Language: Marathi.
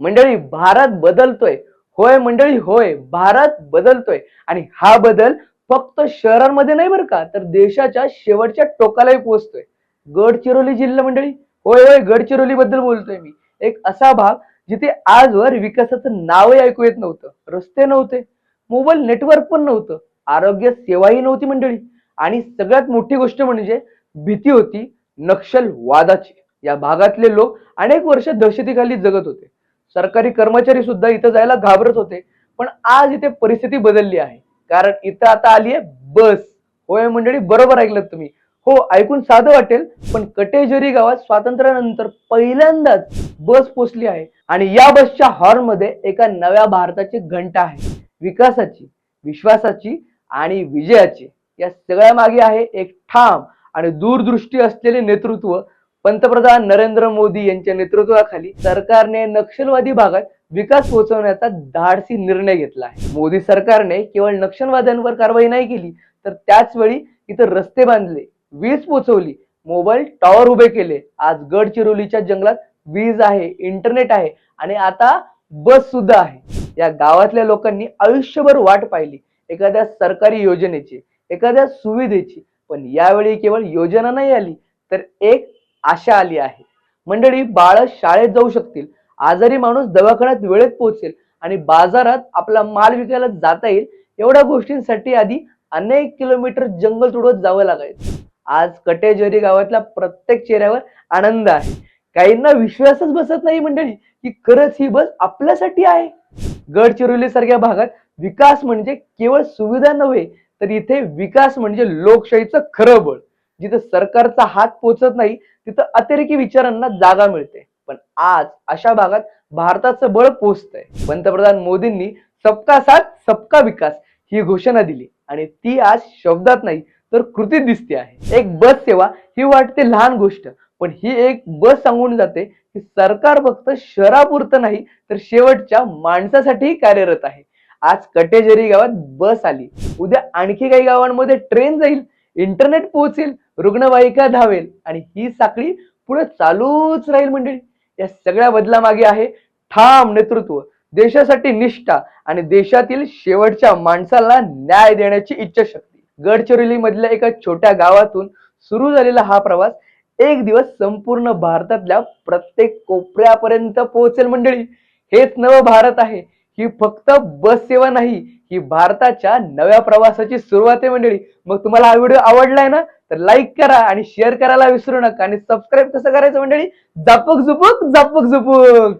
मंडळी भारत बदलतोय. होय मंडळी होय. भारत बदलतोय. आणि हा बदल फक्त शहरांमध्ये नाही बरं का तर देशाच्या शेवटच्या टोकालाही पोहोचतोय. गडचिरोली जिल्हा मंडळी होय होय गडचिरोली बद्दल बोलतोय मी. एक असा भाग जिथे आजवर विकासाचं नावही ऐकू येत नव्हतं. रस्ते नव्हते मोबाईल नेटवर्क पण नव्हतं आरोग्य सेवाही नव्हती मंडळी. आणि सगळ्यात मोठी गोष्ट म्हणजे भीती होती नक्षलवादाची. या भागातले लोक अनेक वर्ष दहशतीखाली जगत होते. सरकारी कर्मचारी सुद्धा इथं जायला घाबरत होते. पण आज इथे परिस्थिती बदलली आहे. कारण इथं आता आली आहे बस. होय मंडळी बरोबर ऐकलं तुम्ही. हो ऐकून साधं वाटेल पण कटेजरी गावात स्वातंत्र्यानंतर पहिल्यांदाच बस पोचली आहे. आणि या बसच्या हॉर्नमध्ये एका नव्या भारताची घंटा आहे. विकासाची विश्वासाची आणि विजयाची. या सगळ्या मागे आहे एक ठाम आणि दूरदृष्टी असलेले नेतृत्व पंतप्रधान नरेंद्र मोदी यांच्या नेतृत्वाखाली सरकारने नक्षलवादी भागात विकास पोहोचवण्याचा धाडसी निर्णय घेतला आहे. मोदी सरकारने केवळ नक्षलवाद्यांवर कारवाई नाही केली तर त्याच वेळी इथं रस्ते बांधले वीज पोचवली मोबाईल टॉवर उभे केले आज गडचिरोलीच्या जंगलात वीज आहे इंटरनेट आहे आणि आता बस सुद्धा आहे. या गावातल्या लोकांनी आयुष्यभर वाट पाहिली एखाद्या सरकारी योजनेची एखाद्या सुविधेची पण यावेळी केवळ योजना नाही आली तर एक आशा आली आहे. मंडळी बाळ शाळेत जाऊ शकतील. आजारी माणूस दवाखान्यात वेळेत पोहोचेल आणि बाजारात आपला माल विकायला जाता येईल एवढ्या गोष्टींसाठी आधी अनेक किलोमीटर जंगल तुडवत जावं लागायचं. आज कटेजरी गावातल्या प्रत्येक चेहऱ्यावर आनंद आहे. काहींना विश्वासच बसत नाही मंडळी की खरंच ही बस आपल्यासाठी आहे. गडचिरोली सारख्या भागात विकास म्हणजे केवळ सुविधा नव्हे तर इथे विकास म्हणजे लोकशाहीचं खरं बळ. जिथं सरकारचा हात पोचत नाही तिथं अतिरेकी विचारांना जागा मिळते. पण आज अशा भागात भारताचं बळ पोचतंय. पंतप्रधान मोदींनी सबका साथ सबका विकास ही घोषणा दिली. आणि ती आज शब्दात नाही तर कृतीत दिसते आहे. एक बस सेवा ही वाटते लहान गोष्ट पण ही एक बस सांगून जाते की सरकार फक्त शहरापुरतं नाही तर शेवटच्या माणसासाठीही कार्यरत आहे. आज कटेजरी गावात बस आली. उद्या आणखी काही गावांमध्ये ट्रेन जाईल इंटरनेट पोहोचेल रुग्णवाहिका धावेल आणि ही साखळी पुढे चालूच राहील मंडळी. या सगळ्या बदलामागे आहे ठाम नेतृत्व देशासाठी निष्ठा आणि देशातील शेवटच्या माणसाला न्याय देण्याची इच्छाशक्ती. गडचिरोली मधल्या एका छोट्या गावातून सुरू झालेला हा प्रवास एक दिवस संपूर्ण भारतातल्या प्रत्येक कोपऱ्यापर्यंत पोहोचेल मंडळी. हेच नवं भारत आहे. ही फक्त बस सेवा नाही ही भारताच्या नव्या प्रवासाची सुरुवात आहे मंडळी. मग तुम्हाला हा व्हिडिओ आवडलाय ना? तर लाईक करा आणि शेअर करायला विसरू नका आणि सबस्क्राईब कसं करायचं मंडळी? जपक झुपूक जपक झुपूक